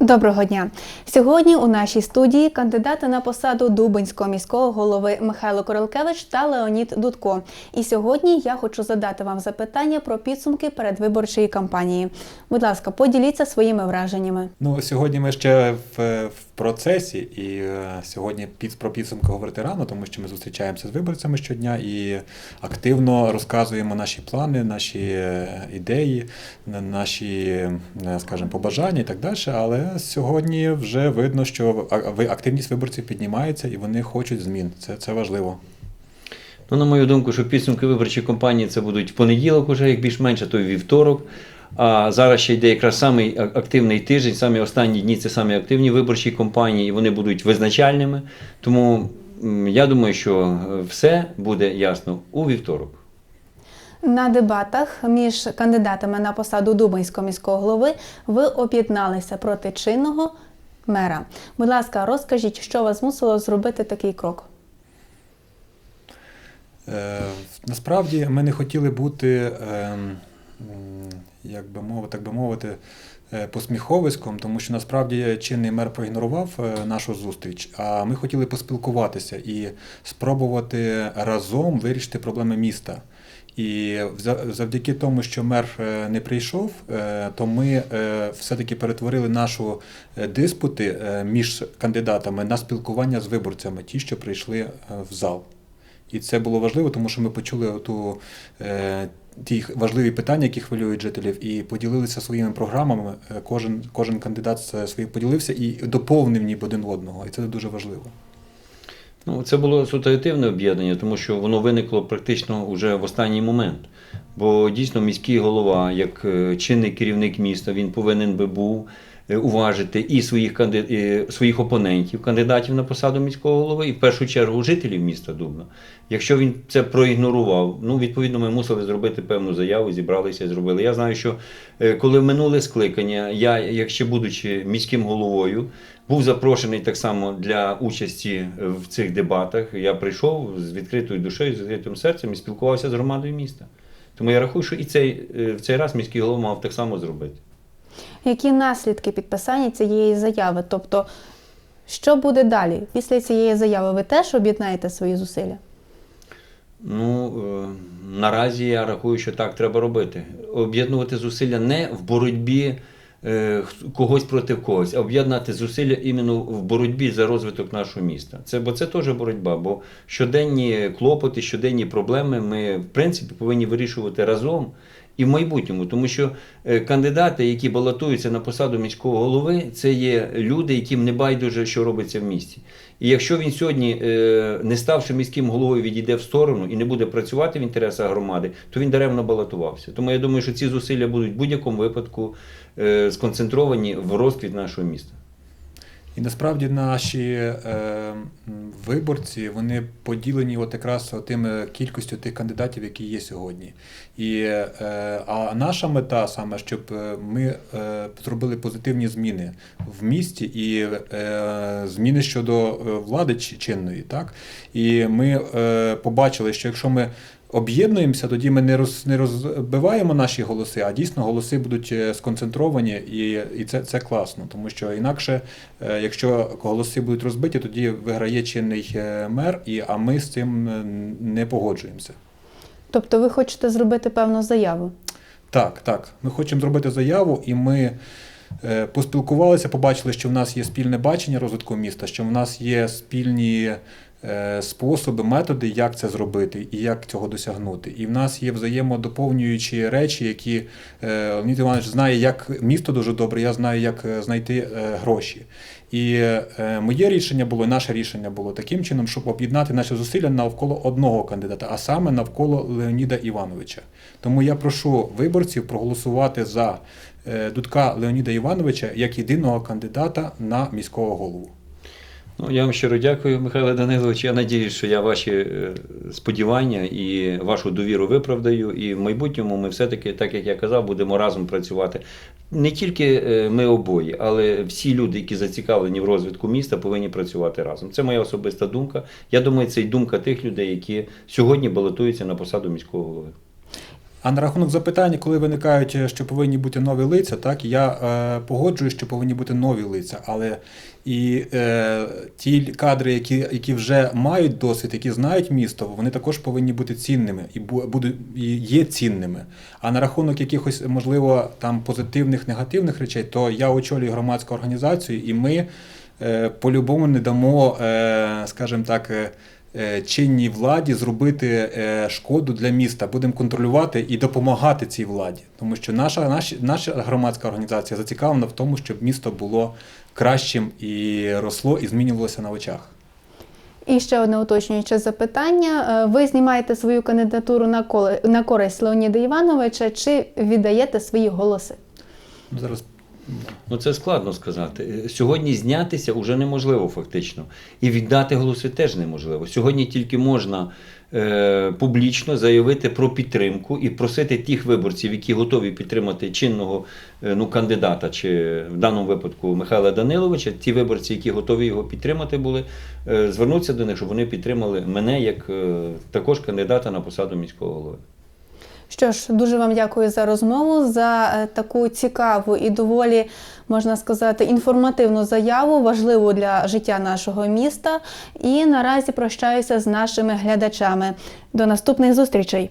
Доброго дня! Сьогодні у нашій студії кандидати на посаду Дубинського міського голови Михайло Королкевич та Леонід Дудко. І сьогодні я хочу задати вам запитання про підсумки передвиборчої кампанії. Будь ласка, поділіться своїми враженнями. Ну, сьогодні ми ще в, в процесі, і е, сьогодні під, про підсумки говорити рано, тому що ми зустрічаємося з виборцями щодня і активно розказуємо наші плани, наші е, ідеї, наші, е, скажімо, побажання і так далі. Але сьогодні вже видно, що активність виборців піднімається і вони хочуть змін. Це, це важливо. Ну, на мою думку, що підсумки виборчої кампанії це будуть в понеділок, уже як більш-менше, то й вівторок. А зараз ще йде якраз самий активний тиждень, самі останні дні це самі активні виборчі кампанії, і вони будуть визначальними. Тому я думаю, що е, все буде ясно у вівторок. На дебатах між кандидатами на посаду Дубинського міського голови ви об'єдналися проти чинного мера. Будь ласка, розкажіть, що вас змусило зробити такий крок? Е, насправді ми не хотіли бути, м, як би мовити, так би мовити, е, посміховиськом, тому що насправді чинний мер проігнорував е, нашу зустріч, а ми хотіли поспілкуватися і спробувати разом вирішити проблеми міста. І завдяки тому, що мер е, не прийшов, то ми все-таки перетворили нашу е, диспути між кандидатами на спілкування з виборцями, ті, що прийшли в зал. І це було важливо, тому що ми почули ту, ті важливі питання, які хвилюють жителів, і поділилися своїми програмами. Е, Кожен, кожен кандидат своїм поділився і доповнив ніби один одного. І це дуже важливо. Ну, це було ситуативне об'єднання, тому що воно виникло практично вже в останній момент. Бо дійсно міський голова, як е, чинний керівник міста, він повинен би був е, уважити і своїх, канди... своїх опонентів, кандидатів на посаду міського голови, і в першу чергу жителів міста Дубна. Якщо він це проігнорував, ну відповідно ми мусили зробити певну заяву, зібралися і зробили. Я знаю, що е, коли минуле скликання, я, як ще будучи міським головою, був запрошений так само для участі в цих дебатах. Я прийшов з відкритою душею, з відкритим серцем і спілкувався з громадою міста. Тому я рахую, що і цей, е, в цей раз міський голова мав так само зробити. Які наслідки підписання цієї заяви? Тобто, що буде далі? Після цієї заяви ви теж об'єднаєте свої зусилля? Ну, е, наразі я рахую, що так треба робити. Об'єднувати зусилля не в боротьбі е, когось проти когось, а об'єднати зусилля іменно в боротьбі за розвиток нашого міста. Це, бо це теж боротьба, бо щоденні клопоти, щоденні проблеми ми, в принципі, повинні вирішувати разом. І в майбутньому, тому що е, кандидати, які балотуються на посаду міського голови, це є люди, яким не байдуже, що робиться в місті. І якщо він сьогодні, е, не ставши міським головою, відійде в сторону і не буде працювати в інтересах громади, то він даремно балотувався. Тому я думаю, що ці зусилля будуть в будь-якому випадку е, сконцентровані в розквіт нашого міста. І насправді наші е, виборці вони поділені от якраз тим кількістю тих кандидатів, які є сьогодні. І, е, а наша мета саме, щоб е, ми е, зробили позитивні зміни в місті і е, зміни щодо е, влади чинної. Так? І ми е, побачили, що якщо ми об'єднуємося, тоді ми не роз не розбиваємо наші голоси, а дійсно голоси будуть е, сконцентровані, і, і це, це класно, тому що інакше, е, якщо голоси будуть розбиті, тоді виграє чинний е, мер, і а ми з цим не погоджуємося. Тобто, ви хочете зробити певну заяву? Так, так. Ми хочемо зробити заяву, і ми поспілкувалися, побачили, що в нас є спільне бачення розвитку міста, що в нас є спільні способи, методи, як це зробити і як цього досягнути. І в нас є взаємодоповнюючі речі, які е, Леонід Іванович знає, як місто дуже добре, я знаю, як е, знайти е, гроші. І е, моє рішення було, і наше рішення було таким чином, щоб об'єднати наші зусилля навколо одного кандидата, а саме навколо Леоніда Івановича. Тому я прошу виборців проголосувати за е, Дудка Леоніда Івановича як єдиного кандидата на міського голову. Ну, я вам щиро дякую, Михайло Данилович. Я надіюсь, що я ваші е, сподівання і вашу довіру виправдаю. І в майбутньому ми все-таки, так як я казав, будемо разом працювати. Не тільки е, ми обоє, але всі люди, які зацікавлені в розвитку міста, повинні працювати разом. Це моя особиста думка. Я думаю, це й думка тих людей, які сьогодні балотуються на посаду міського голови. А на рахунок запитання, коли виникають, е, що повинні бути нові лиця, так я е, погоджуюсь, що повинні бути нові лиця, але і е, ті кадри, які, які вже мають досвід, які знають місто, вони також повинні бути цінними і будуть є цінними. А на рахунок якихось, можливо, там позитивних, негативних речей, то я очолюю громадську організацію, і ми е, по-любому не дамо, е, скажімо так. Е, чинній владі зробити е, шкоду для міста. Будемо контролювати і допомагати цій владі, тому що наша, наша, наша громадська організація зацікавлена в тому, щоб місто було кращим і росло, і змінювалося на очах. І ще одне уточнююче запитання. Е, Ви знімаєте свою кандидатуру на користь Леоніда Івановича чи віддаєте свої голоси? Зараз Ну це складно сказати. Сьогодні знятися вже неможливо фактично. І віддати голоси теж неможливо. Сьогодні тільки можна е, публічно заявити про підтримку і просити тих виборців, які готові підтримати чинного е, ну, кандидата, чи в даному випадку Михайла Даниловича, ті виборці, які готові його підтримати були, е, звернутися до них, щоб вони підтримали мене як е, також кандидата на посаду міського голови. Що ж, дуже вам дякую за розмову, за е, таку цікаву і доволі, можна сказати, інформативну заяву, важливу для життя нашого міста. І наразі прощаюся з нашими глядачами. До наступних зустрічей!